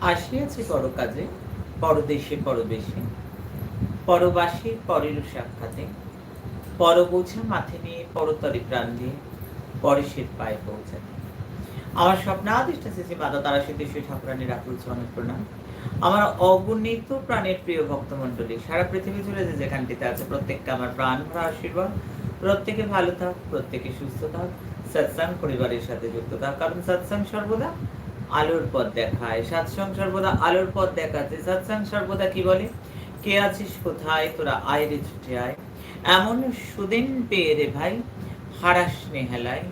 আসিয়াছে পর কাজে পরদেশে, পরবেশে। পরবাসী, পরের সাক্ষাতে। পর বোঝা মাথে নিয়ে, পরতরে প্রাণ দিয়ে পরেশের পায়ে পৌঁছাতে। আমার স্বপ্ন স্বপ্নাদিষ্ট শ্রী মাতা তারা সিদ্ধেশ্বরী ঠাকুরানীর আকুল চরণের প্রণাম। আমার অগণিত প্রাণের প্রিয় ভক্তমণ্ডলী, সারা পৃথিবী জুড়ে যে যেখানটিতে আছে, প্রত্যেককে আমার প্রাণ ভরা আশীর্বাদ। প্রত্যেকে ভালো থাক, প্রত্যেকে সুস্থ থাক। সৎসাং পরিবারের সাথে যুক্ত থাক, কারণ সৎসাং সর্বদা আলোর পথ দেখায়। সাতসং সর্বদা আলোর পথ দেখাচ্ছে। সাতসং সর্বদা কি বলে? কে আছিস কোথায়? তোরা আয় রে ছুটে আয়। এমন সুদিন পেয়ে রে ভাই, হারাস নেহালায়।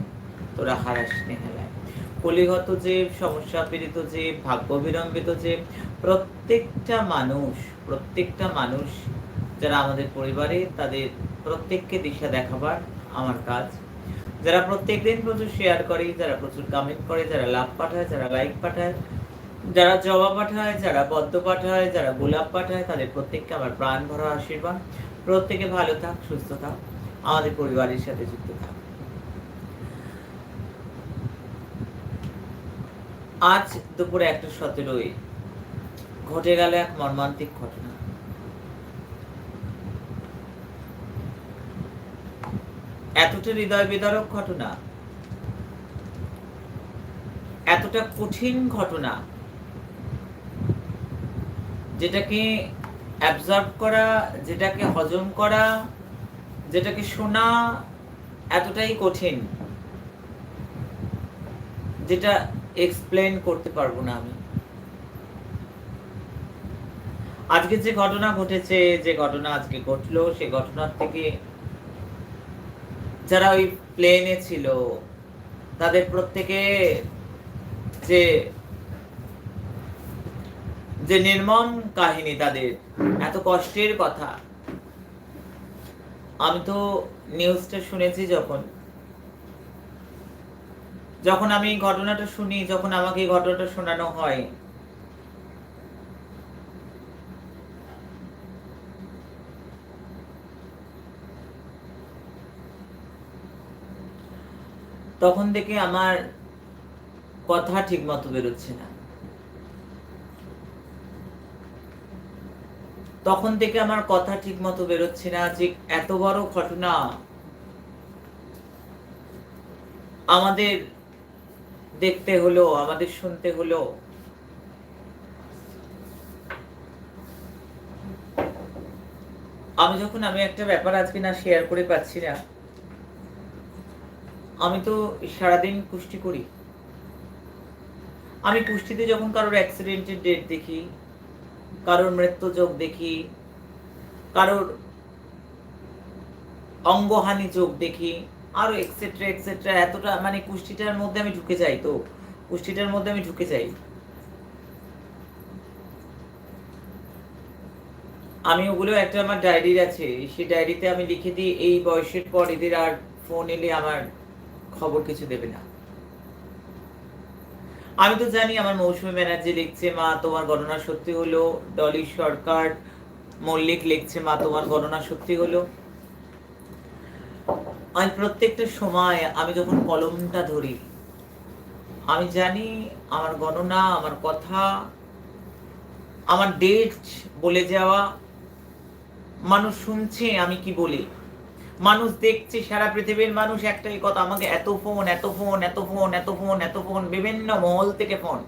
তোরা হারাস নেহালায়। কলিগত যে সমস্যা পীড়িত যে ভাগ্য বিলম্বিত যে প্রত্যেকটা মানুষ প্রত্যেকটা মানুষ যারা আমাদের পরিবারে, তাদের প্রত্যেককে দিশা দেখাবার আমার কাজ। যারা প্রত্যেক দিন প্রচুর শেয়ার করে, যারা প্রচুর কমেন্ট করে, যারা লাভ পাঠায়, যারা লাইক পাঠায়, যারা জবা পাঠায়, যারা পদ্ম পাঠায়, যারা গোলাপ পাঠায়, তাদের প্রত্যেককে আমার প্রাণ ভরা আশীর্বাদ। প্রত্যেকে ভালো থাক, সুস্থ থাক, আমাদের পরিবারের সাথে যুক্ত থাক। আজ দুপুরে একটা সতেরোই, ঘটে গেল এক মর্মান্তিক ঘটনা। এতটা হৃদয় বিদারক ঘটনা, এতটা কঠিন ঘটনা, যেটাকে অ্যাবজর্ব করা, যেটাকে হজম করা, যেটাকে শোনা এতটাই কঠিন, যেটা এক্সপ্লেন করতে পারব না আমি। আজকে যে ঘটনা ঘটেছে, যে ঘটনা আজকে ঘটলো, সে ঘটনার থেকে যারা ওই প্লেনে ছিল, তাদের প্রত্যেকে যে যে নির্মম কাহিনী তাদের, এত কষ্টের কথা। আমি তো নিউজটা শুনেছি যখন। যখন আমি ঘটনাটা শুনি, যখন আমাকে ঘটনাটা শোনানো হয় তখন থেকে আমার কথা ঠিক মতো বেরোচ্ছে না। তখন থেকে আমার কথা ঠিক মতো বেরোচ্ছে না যে এত বড় ঘটনা আমাদের দেখতে হলো, আমাদের শুনতে হলো। আমি যখন, আমি একটা ব্যাপার আজকে না শেয়ার করে পাচ্ছি না। আমি তো সারাদিন কুষ্টি করি। আমি কুষ্টিতে যখন কারোর অ্যাক্সিডেন্টের ডেট দেখি, কারোর মৃত্যু যোগ দেখি, কারোর অঙ্গহানি যোগ দেখি, আরও এক্সেট্রা এক্সেট্রা এতটা মানে কুষ্টিটার মধ্যে আমি ঢুকে যাই তো, কুষ্টিটার মধ্যে আমি ঢুকে যাই। আমি ওগুলো একটা আমার ডায়েরির আছে, সেই ডায়েরিতে আমি লিখে দিই, এই বয়সের পর এদের আর ফোন এলে আমার খবর কিছু দেবে না। আমি তো জানি আমার মৌসুমী ব্যানার্জি লিখছে, মা, তোমার গণনা সত্যি হলো। ডলি সরকার মল্লিক লিখছে, মা, তোমার গণনা সত্যি হলো। আমি প্রত্যেকটা সময় আমি যখন কলমটা ধরি, আমি জানি আমার গণনা, আমার কথা, আমার ডেট বলে যাওয়া, মানুষ শুনছে আমি কি বলি। মানুষ দেখছে, সারা পৃথিবীর মানুষ একটাই কথা, আমাকে এত ফোন এত ফোন এত ফোন এত ফোন এত ফোন বিভিন্ন মহল থেকে ফোন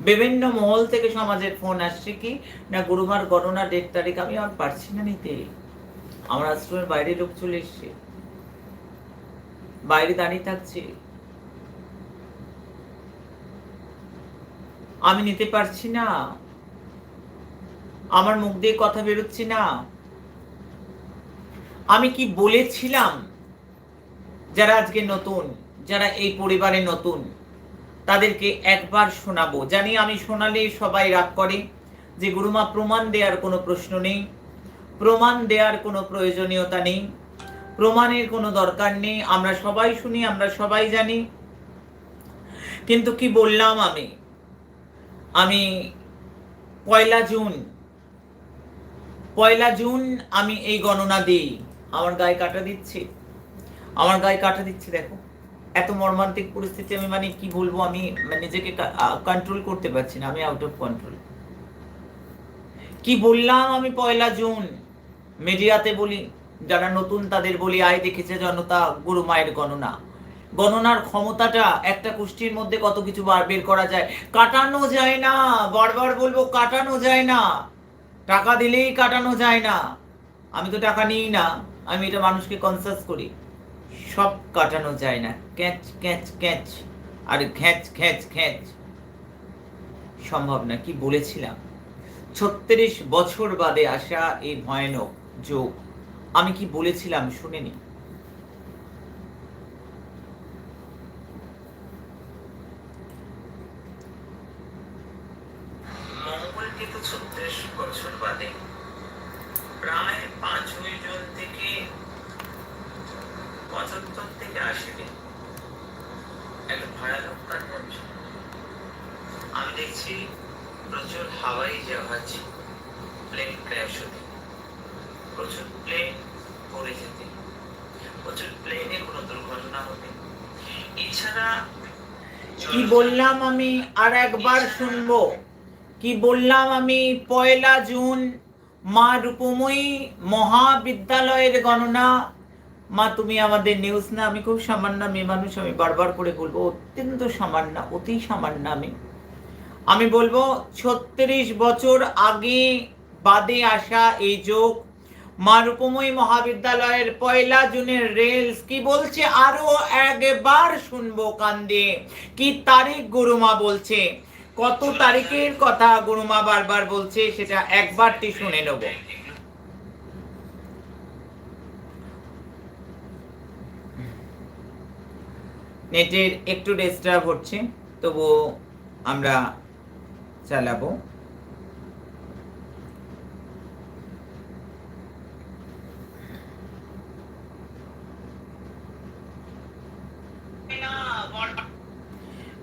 বিভিন্ন মহল থেকে সমাজের ফোন আসছে কি, না গুরুবার গণনা ডেট তারিখ আমি আর পারছি না নিতে। আমার আশ্রমের বাইরে লোক চলে এসছে। বাইরে দাঁড়িয়ে থাকছে। আমি নিতে পারছি না। আমার মুখ দিয়ে কথা বেরোচ্ছে না। আমি কি বলেছিলাম যারা আজকে নতুন, যারা এই পরিবারে নতুন, তাদেরকে একবার শোনাবো। জানি আমি শোনালে সবাই রাগ করে যে, গুরুমা, প্রমাণ দেওয়ার কোনো প্রশ্ন নেই। প্রমাণ দেওয়ার কোনো প্রয়োজনীয়তা নেই। প্রমাণের কোনো দরকার নেই। আমরা সবাই শুনি, আমরা সবাই জানি। কিন্তু কি বললাম আমি? আমি পয়লা জুন পয়লা জুন আমি এই গণনা দিই। আমার গায়ে কাটা দিচ্ছি। আমার গায়ে কাটা দিচ্ছি, দেখো। এত মর্মান্তিক পরিস্থিতি আমি মানে কি বলব, আমি মানে নিজেকে কন্ট্রোল করতে পারছি না, আমি আউট অফ কন্ট্রোল কি বললাম আমি পয়লা জুন? মিডিয়াতে বলি, যারা নতুন তাদের বলি, আয় দেখেছে জনতা, গুরু মায়ের গণনা। গণনার ক্ষমতাটা একটা কুষ্টির মধ্যে কত কিছু বার, বের করা যায়। কাটানো যায় না, বারবার বলব, কাটানো যায় না। টাকা দিলেই কাটানো যায় না। আমি তো টাকা নিই না। আমি এটা মানুষকে কনসাস করি। সব কাটানো যায় না। ক্যাচ ক্যাচ ক্যাচ। আর খ্যাচ খ্যাচ খ্যাচ সম্ভব না, কি বলেছিলাম? ছত্রিশ বছর বাদে আসা এই ভয়ানক যোগ। আমি কি বলেছিলাম? শুনেনি। মঙ্গল কিন্তু ছত্রিশ বছর বাদে প্রায় পাঁচই জন থেকে পঁচাত্তর থেকে আশি দিন একটা ভয়ানক কাণ্ড হচ্ছে। আমি দেখছি প্রচুর হাওয়াই জাহাজ প্লেন ক্র্যাশ হতে। প্রচুর প্লেন পড়ে যেতে। প্রচুর প্লেনে কোনো দুর্ঘটনা হতে। এছাড়া কি বললাম আমি আর একবার শুনব? কি বললাম আমি? পয়লা জুন মা রূপময়ী মহাবিদ্যালয়ের গণনা। মা তুমি আমাদের নিউজ না আমি খুব সামান্য মেয়ে মানুষ আমি বারবার করে বলব অত্যন্ত সামান্য অতি সামান্য আমি। আমি বলব, ছত্রিশ বছর আগে বাদে আসা এই যোগ মা রূপময়ী মহাবিদ্যালয়ের পয়লা জুনের রেলস কি বলছে? আরও একবার শুনব কান দিয়ে কি তারিখ গুরুমা বলছে? কত তারিখের কথা গুরুমা বারবার বলছে সেটা একবারটি শুনে নেব। নেটের একটু ডিস্টার্ব হচ্ছে তবু আমরা চালাবো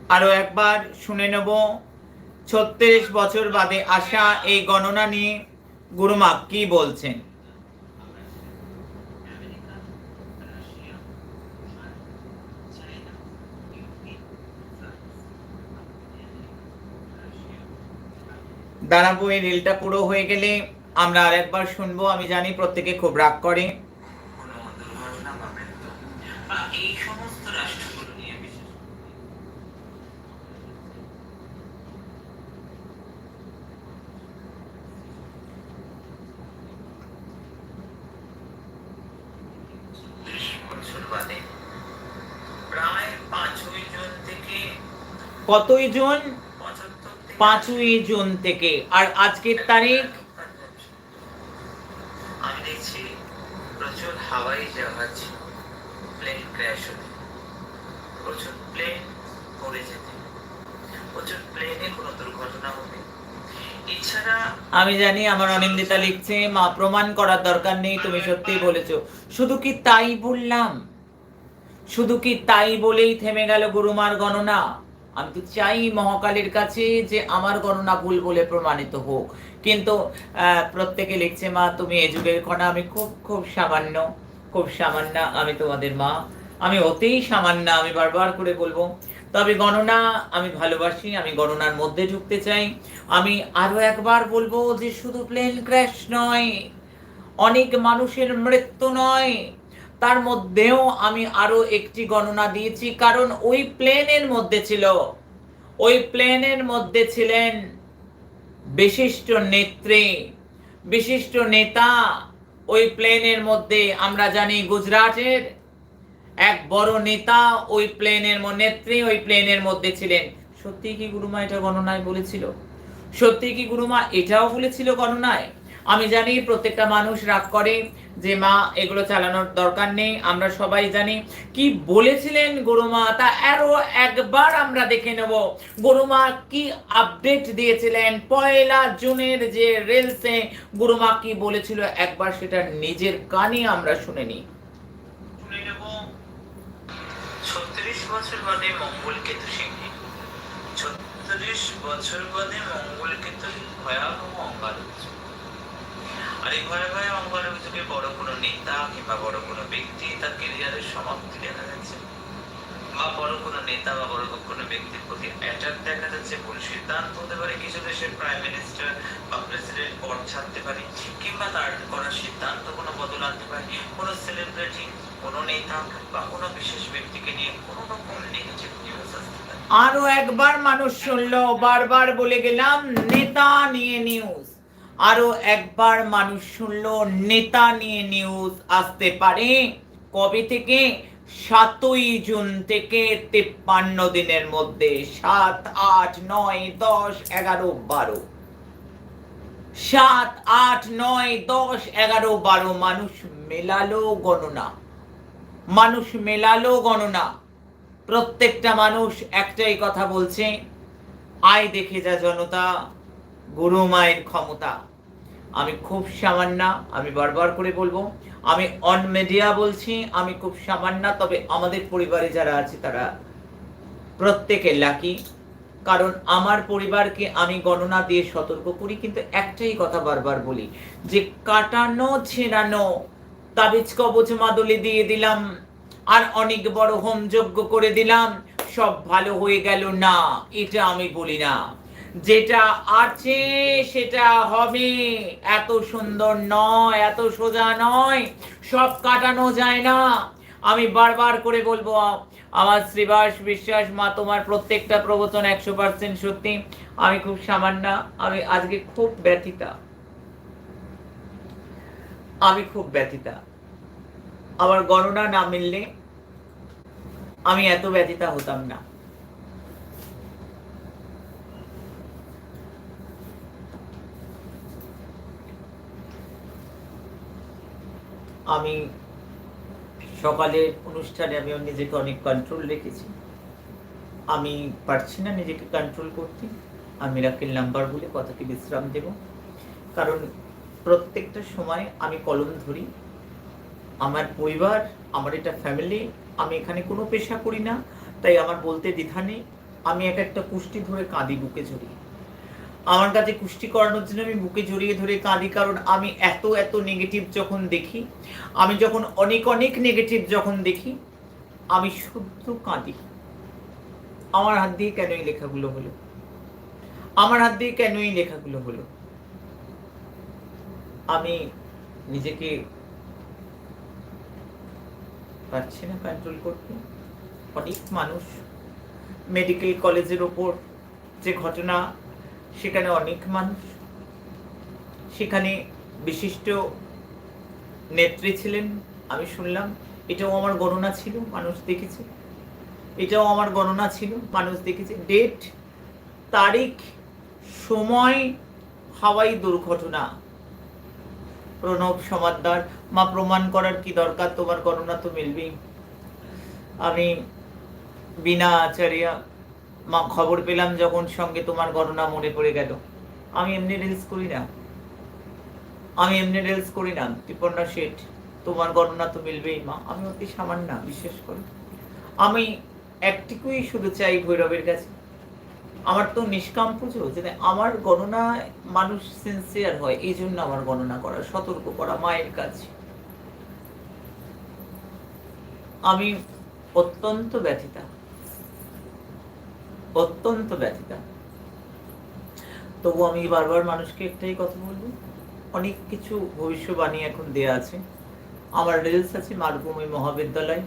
আরও একবার শুনে নেব ছত্রিশ বছর বাদে আসা এই গণনা নিয়ে গুরুমা কি বলছেন দাঁড়াবো এই রিলটা পুরো হয়ে গেলে। আমরা আর একবার শুনব আমি জানি প্রত্যেকে খুব রাগ করে। এই সমস্ত রাষ্ট্রগুলো নিয়ে কতই জুন? পাঁচই জুন থেকে। আর আজকের তারিখ? প্রচুর হাওয়াই জাহাজ প্লেন ক্র্যাশ হতে প্রচুর প্লেন পড়ে যেতে। প্রচুর প্লেনে কোনো দুর্ঘটনা হবে। আমি জানি আমার অনিন্দিতা লিখছে মা প্রমাণ করার দরকার নেই তুমি সত্যিই বলেছ। শুধু কি তাই বললাম? শুধু কি তাই বলেই থেমে গেল গুরুমার গণনা? আমি তো চাই মহাকালের কাছে যে আমার গণনা ভুল বলে প্রমাণিত হোক। কিন্তু প্রত্যেকে লিখছে, মা, তুমি এ যুগের কণা, আমি খুব খুব সামান্য খুব সামান্য, আমি তোমাদের মা। আমি অতেই সামান্য, আমি বারবার করে বলব। তবে গণনা, আমি ভালোবাসি, আমি গণনার মধ্যে ঢুকতে চাই। আমি আরও একবার বলব যে শুধু প্লেন ক্র্যাশ নয়, অনেক মানুষের মৃত্যু নয়। তার মধ্যেও আমি আরও একটি গণনা দিয়েছি, কারণ ওই প্লেনের মধ্যে ছিল, ওই প্লেনের মধ্যে ছিলেন বিশিষ্ট নেত্রী, বিশিষ্ট নেতা। ওই প্লেনের মধ্যে আমরা জানি গুজরাটের এক বড় নেতা, ওই প্লেনের নেত্রী ওই প্লেনের মধ্যে ছিলেন। সত্যি কি গুরুমা এটা গণনায় বলেছিল? সত্যি কি গুরুমা এটাও বলেছিল গণনায়? আমি জানি প্রত্যেকটা মানুষ রাগ করে যে, মা, এগুলো চালানোর দরকার নেই। আমরা সবাই জানি। কি বলেছিলেন গুরুমা? তা আরও একবার আমরা দেখে নেব। গুরুমা কি আপডেট দিয়েছিলেন? পয়লা জুনের যে রেলসে গুরুমা কি বলেছিল? একবার সেটা নিজের কানে আমরা শুনে নিই। ছত্রিশ বছর বাদে মঙ্গল কেতু সিংহে। ছত্রিশ বছর বাদে মঙ্গল কেতু ভয়াবহ হচ্ছে আর এই ভয়ে ভয়ে অঙ্গার অভিযোগে বড় কোনো নেতা কিংবা বড় কোনো ব্যক্তি তার কেরিয়ারের সমাপ্তি দেখা যাচ্ছে। বা বড় কোনো নেতা বা বড় কোনো ব্যক্তির প্রতি অ্যাটাক দেখা যাচ্ছে। ভুল সিদ্ধান্ত হতে পারে কিছু দেশের প্রাইম মিনিস্টার বা প্রেসিডেন্ট পদ ছাড়তে পারে, কিংবা তার করা সিদ্ধান্ত কোনো বদল আনতে পারে। কোনো সেলিব্রিটি কোনো নেতা বা কোনো বিশেষ ব্যক্তিকে নিয়ে কোনো রকম নেগেটিভ নিউজ আসতে পারে। আরও একবার মানুষ শুনলো, বারবার বলে গেলাম, নেতা নিয়ে নিউজ আরও একবার মানুষ শুনলো, নেতা নিয়ে নিউজ আসতে পারে। কবে থেকে? সাতই জুন থেকে তেপ্পান্ন দিনের মধ্যে, সাত, আট, নয়, দশ, এগারো, বারো। সাত, আট, নয়, দশ, এগারো, বারো, মানুষ মেলালো গণনা। মানুষ মেলালো গণনা। প্রত্যেকটা মানুষ একটাই কথা বলছে, আয় দেখে যা জনতা। গুরু মায়ের ক্ষমতা। আমি খুব সামান্য, আমি বারবার করে বলব, আমি অন মিডিয়া বলছি, আমি খুব সামান্য, তবে আমাদের পরিবারে যারা আছে তারা প্রত্যেকে লাকি কারণ আমার পরিবারকে আমি গণনা দিয়ে সতর্ক করি, কিন্তু একটাই কথা বারবার বলি, যে কাটানো, ছেড়ানো, তাবিজ কবচ মাদুলি দিয়ে দিলাম, আর অনেক বড় হোম যজ্ঞ করে দিলাম, সব ভালো হয়ে গেল না, এটা আমি বলি না। যেটা আছে সেটা হবে। এত সুন্দর নয়, এত সোজা নয়। সব কাটানো যায় না। আমি বারবার করে বলব, আমার শ্রীবাস বিশ্বাস, মা, তোমার প্রত্যেকটা প্রবচন একশো পার্সেন্ট সত্যি। আমি খুব সামান্য, আমি আজকে খুব ব্যথিতা। আমি খুব ব্যথিতা। আমার গণনা না মিললে আমি এত ব্যথিতা হতাম না। আমি সকালের অনুষ্ঠানে আমি নিজেকে অনেক কন্ট্রোল রেখেছি। আমি পারছি না নিজেকে কন্ট্রোল করতে। আমি রাকেল নাম্বার বলে কথাকে বিশ্রাম দেব। কারণ প্রত্যেকটা সময় আমি কলম ধরি। আমার পরিবার, আমার এটা ফ্যামিলি আমি এখানে কোনো পেশা করি না। তাই আমার বলতে দ্বিধা নেই। আমি এক একটা কুষ্টি ধরে কাঁদি বুকে জড়িয়ে আমার কাছে কুষ্টি করানোর জন্য আমি বুকে জড়িয়ে ধরে কাঁদি, কারণ আমি এত এত নেগেটিভ যখন দেখি, আমি যখন অনেক অনেক নেগেটিভ যখন দেখি, আমি শুদ্ধ কাঁদি। আমার হাত দিয়ে কেন এই লেখাগুলো হলো? আমার হাত দিয়ে কেন এই লেখাগুলো হলো? আমি নিজেকে পারছি না কন্ট্রোল করতে। অনেক মানুষ মেডিকেল কলেজের ওপর যে ঘটনা সেখানে অনেক মানুষ। সেখানে বিশিষ্ট নেত্রী ছিলেন, আমি শুনলাম। এটাও আমার গণনা ছিল, মানুষ দেখেছে। এটাও আমার গণনা ছিল, মানুষ দেখেছে। ডেট তারিখ, সময়, হাওয়াই দুর্ঘটনা। প্রণব সমাদ্দার, মা, প্রমাণ করার কি দরকার? তোমার গণনা তো মিলবেই। আমি বিনা আচার্যা মা, খবর পেলাম যখন সঙ্গে তোমার গণনা মনে পড়ে গেল। আমি এমনি রিলস করি না। আমি এমনি রিলস করি না ত্রিপর্ণা শেঠ, তোমার গণনা তো মিলবেই মা। আমি অতি সামান্য, বিশ্বাস করি। আমি একটিকুই শুধু চাই ভৈরবের কাছে। আমার তো নিষ্কাম পুজো যে আমার গণনা মানুষ সিনসিয়ার হয় এই জন্য আমার গণনা করা, সতর্ক করা, মায়ের কাছে আমি অত্যন্ত ব্যথিতা। অত্যন্ত ব্যথিতা। তবু আমি বারবার মানুষকে একটাই কথা বলব, অনেক কিছু ভবিষ্যবাণী এখন দেয়া আছে। আমার রিলস আছে, মারভূমি মহাবিদ্যালয়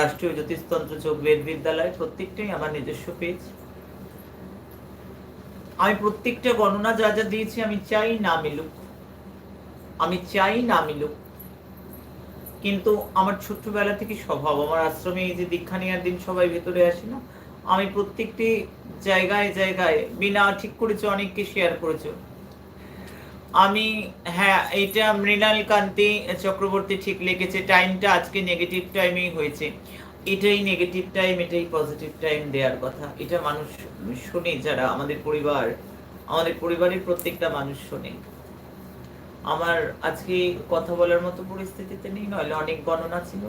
রাষ্ট্রীয় জ্যোতিষতন্ত্র যোগ বেদ বিদ্যালয়, প্রত্যেকটাই আমার নিজস্ব পেজ। আমি প্রত্যেকটা গণনা যা যা দিয়েছি আমি চাই না মিলুক। আমি চাই না মিলুক। কিন্তু আমার ছোট্টবেলা থেকে স্বভাব, আমার আশ্রমে এই যে দীক্ষা নেওয়ার দিন সবাই ভেতরে আসে না আমি প্রত্যেকটি জায়গায় জায়গায়, বিনা ঠিক করেছে অনেককে শেয়ার করেছে। আমি হ্যাঁ এইটা মৃণাল কান্তি চক্রবর্তী ঠিক লিখেছে টাইমটা আজকে নেগেটিভ টাইমেই হয়েছে। এটাই নেগেটিভ টাইম এটাই পজিটিভ টাইম দেওয়ার কথা। এটা মানুষ শুনে যারা, আমাদের পরিবার, আমাদের পরিবারের প্রত্যেকটা মানুষ শোনে। আমার আজকে কথা বলার মতো পরিস্থিতিতে নেই, নইলে অনেক গণনা ছিল।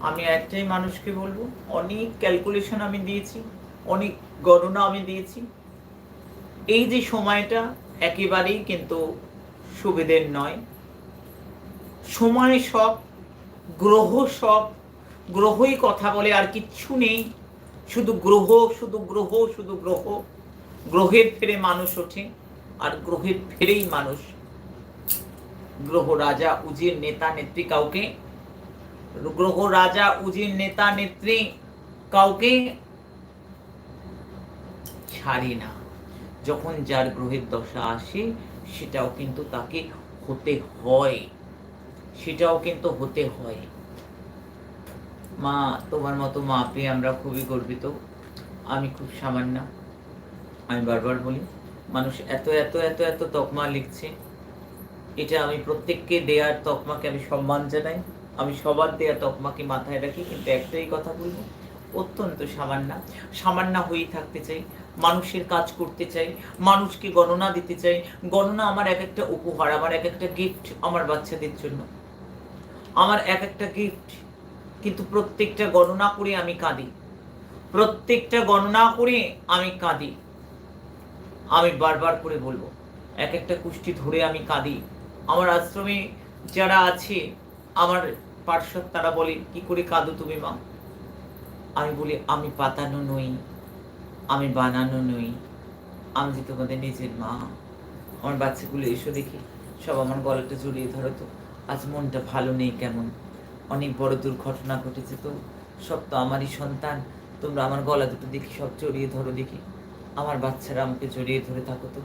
আমি একটাই মানুষকে বলব, অনেক ক্যালকুলেশন আমি দিয়েছি, অনেক গণনা আমি দিয়েছি। এই যে সময়টা একেবারেই কিন্তু সুবিধের নয়। সময় সব, গ্রহ সব, গ্রহই কথা বলে, আর কিচ্ছু নেই। শুধু গ্রহ শুধু গ্রহ শুধু গ্রহ। গ্রহের ফেরে মানুষ ওঠে, আর গ্রহের ফেরেই মানুষ। গ্রহ রাজা, উজির, নেতা, নেত্রী কাউকে গ্রহ রাজা উজির নেতা, নেত্রী, কাউকে ছাড়ে না। যখন যার গ্রহের দশা আসে, সেটাও কিন্তু তাকে হতে হয়। সেটাও কিন্তু হতে হয়। মা, তোমার মতো মা পেয়ে আমরা খুবই গর্বিত। আমি খুব সামান্য। আমি বারবার বলি, মানুষ এত এত এত এত তকমা লিখছে। এটা আমি প্রত্যেককে দেয়ার তকমাকে আমি সম্মান জানাই। আমি সবার দেয়া তকমাকে মাথায় রাখি, কিন্তু একটাই কথা বলব, অত্যন্ত সামান্য সামান্য হয়েই থাকতে চাই, মানুষের কাজ করতে চাই, মানুষকে গণনা দিতে চাই। গণনা আমার এক একটা উপহার, আমার এক একটা গিফট আমার বাচ্চাদের জন্য। আমার এক একটা গিফট কিন্তু প্রত্যেকটা গণনা করে আমি কাঁদি। প্রত্যেকটা গণনা করে আমি কাঁদি। আমি বারবার করে বলব এক একটা কুষ্টি ধরে আমি কাঁদি। আমার আশ্রমে যারা আছে, আমার পার্শ্বদ তারা বলে, কি করে কাঁদো তুমি, মা? আমি বলি, আমি পাতানো নই, আমি বানানো নই, আমি যে তোমাদের নিজের মা। আমার বাচ্চাগুলো এসো দেখি, সব আমার গলাটা জড়িয়ে ধরো তো। আজ মনটা ভালো নেই কেমন? অনেক বড় দুর্ঘটনা ঘটেছে তো। সব তো আমারই সন্তান। তোমরা আমার গলা দুটো দেখি, সব জড়িয়ে ধরো দেখি। আমার বাচ্চারা আমাকে জড়িয়ে ধরে থাকো তো।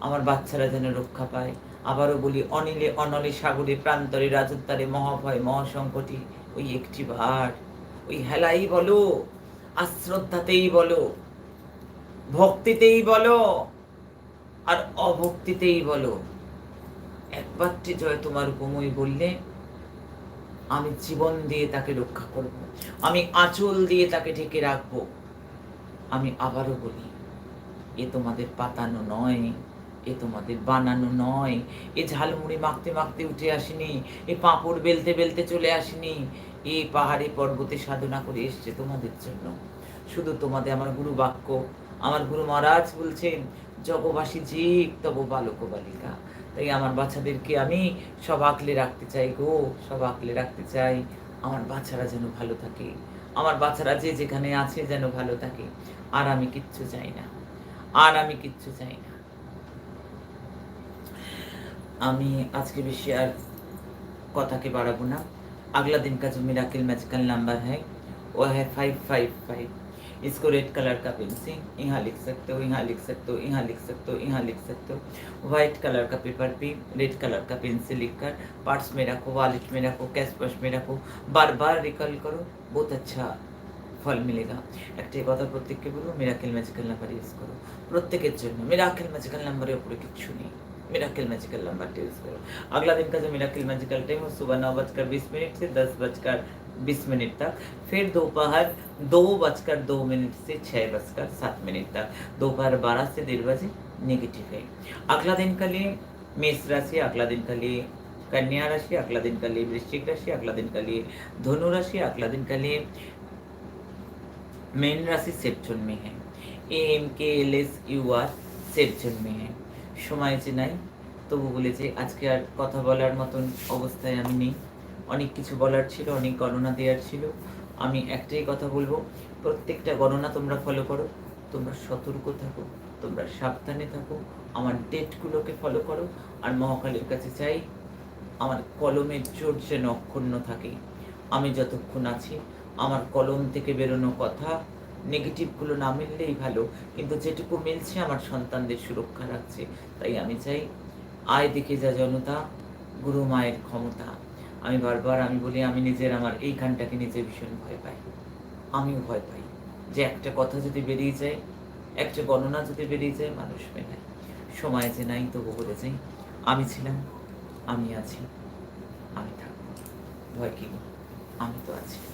আমার বাচ্চারা যেন রক্ষা পায়। আবারও বলি, অনিলে অনলে সাগরে প্রান্তরে রাজত্বারে মহাভয় মহাসংকটে ওই একটি ভার ওই হেলাই বলো, আশ্রদ্ধাতেই বলো, ভক্তিতেই বলো, আর অভক্তিতেই বলো। একবারটি জয় তোমার উপময় বললে, আমি জীবন দিয়ে তাকে রক্ষা করব, আমি আঁচল দিয়ে তাকে ঢেকে রাখব। আমি আবারও বলি, এ তোমাদের পাতানো নয়। এ তোমাদের বানানো নয়। এ ঝালমুড়ি মাখতে মাখতে উঠে আসেনি। এ পাঁপড় বেলতে বেলতে চলে আসেনি। এ পাহাড়ে পর্বতে সাধনা করে এসছে তোমাদের জন্য। শুধু তোমাদের আমার গুরু বাক্য। আমার গুরু মহারাজ বলছেন, জগবাসী জীব, তব বালক বালিকা। তাই আমার বাচ্চাদেরকে আমি সব আঁকলে রাখতে চাই গো, সব আঁকলে রাখতে চাই। আমার বাচ্চারা যেন ভালো থাকে। আমার বাচ্চারা যে যেখানে আছে যেন ভালো থাকে। আর আমি কিচ্ছু চাই না। আর আমি কিচ্ছু চাই না। আমি আজকে বেশি আর কথাকে বাড়াবো না अगला दिन का जो मिराकिल मैजिकल नंबर है वो है फाइव फाइव फाइव इसको रेड कलर का पेन से यहाँ लिख सकते हो यहाँ लिख सकते हो यहाँ लिख सकते हो यहाँ लिख सकते हो वाइट कलर का पेपर पे रेड कलर का पेन से लिख कर पार्ट्स में रखो वॉलेट में रखो कैश पर्स में रखो बार बार रिकल करो बहुत अच्छा ফল মিলেগা একটাই কথা প্রত্যেককে বলবো মিরাকেল ম্যাজিক্যাল নাম্বার ইউজ করো প্রত্যেকের জন্য মিরাকেল ম্যাজিক্যাল নাম্বারের উপরে কিচ্ছু নেই मिराकिल मैजिकल नंबर टिप्स करो। अगला दिन का जो मिराकिल मैजिकल टाइम है, सुबह नौ बजकर बीस मिनट से दस बजकर बीस मिनट तक, फिर दोपहर दो बजकर दो मिनट से छः बजकर सात मिनट तक, दोपहर बारह से डेढ़ बजे नेगेटिव है। अगला दिन का लिए मेष राशि, अगला दिन का लिए कन्या राशि, अगला दिन का लिए वृश्चिक राशि, अगला दिन का लिए धनु राशि, अगला दिन का लिए मेन राशि सेप्चुन में है। A M K L S U R सेप्चुन में है। সময় যে নাই, তবু বলেছে আজকে আর কথা বলার মতন অবস্থায় আমি নেই। অনেক কিছু বলার ছিল, অনেক গণনা দেওয়ার ছিল। আমি একটাই কথা বলব, প্রত্যেকটা গণনা তোমরা ফলো করো, তোমরা সতর্ক থাকো, তোমরা সাবধানে থাকো, আমার ডেটগুলোকে ফলো করো, আর মহাকালের কাছে চাই আমার কলমের জোর যেন অক্ষুণ্ণ থাকে। আমি যতক্ষণ আছি, আমার কলম থেকে বেরোনো কথা নেগেটিভগুলো না মিললেই ভালো, কিন্তু যেটুকু মিলছে আমার সন্তানদের সুরক্ষা রাখছে। তাই আমি চাই আয় দেখে যা জনতা, গুরু মায়ের ক্ষমতা। আমি বারবার আমি বলি, আমি নিজের আমার এই গানটাকে নিজে ভীষণ ভয় পাই। আমিও ভয় পাই যে একটা কথা যদি বেরিয়ে যায়, একটা গণনা যদি বেরিয়ে যায়, মানুষ মেলায়। সময় যে নাই, তবু বলে যাই, আমি ছিলাম, আমি আছি, আমি থাকব। ভয় কি? আমি তো আছি।